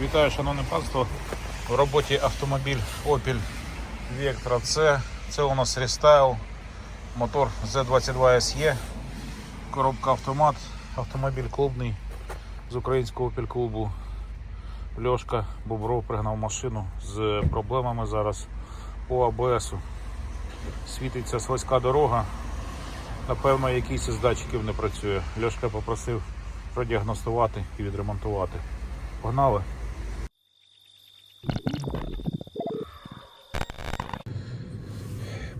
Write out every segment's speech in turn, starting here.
Вітаю, шановне панство. В роботі автомобіль Opel Vectra C. Це у нас рестайл. Мотор Z22 SE. Коробка автомат. Автомобіль клубний з українського Opel клубу. Льошка Бобров пригнав машину з проблемами зараз по АБСу. Світиться слизька дорога. Напевно, якийсь із датчиків не працює. Льошка попросив продіагностувати і відремонтувати. Погнали.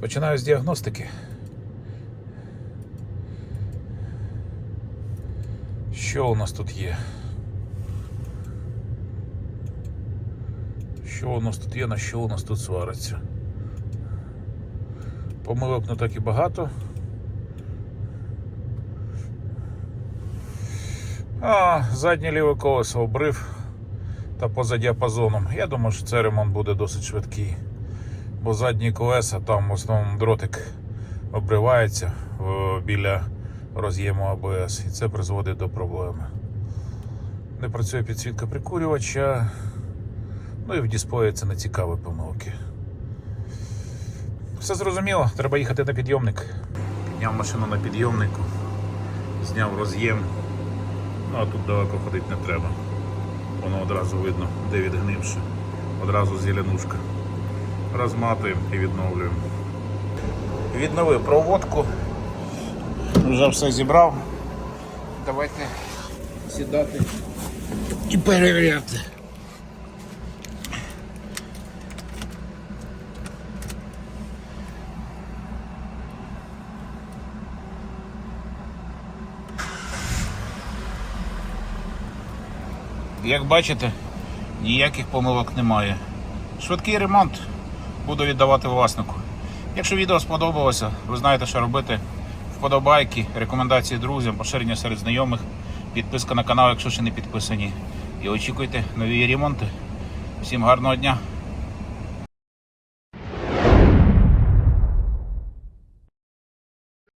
Починаю з діагностики. Що у нас тут є? Що у нас тут є, на що у нас тут свариться? Помилок не так і багато. А, заднє ліве колесо обрив та поза діапазоном. Я думаю, що цей ремонт буде досить швидкий. Бо задні колеса там в основному дротик обривається біля роз'єму АБС, і це призводить до проблеми. Не працює підсвітка прикурювача. Ну і в дисплеї це не цікаві помилки. Все зрозуміло, треба їхати на підйомник. Підняв машину на підйомнику, зняв роз'єм. Ну а тут далеко ходити не треба. Воно одразу видно, де відгнивши. Одразу зеленушка. Розматуємо і відновлюємо. Відновив проводку. Вже все зібрав. Давайте сідати і перевіряти. Як бачите, ніяких помилок немає. Швидкий ремонт буду віддавати власнику. Якщо відео сподобалося, ви знаєте, що робити. Вподобайки, рекомендації друзям, поширення серед знайомих, підписка на канал, якщо ще не підписані. І очікуйте нові ремонти. Всім гарного дня!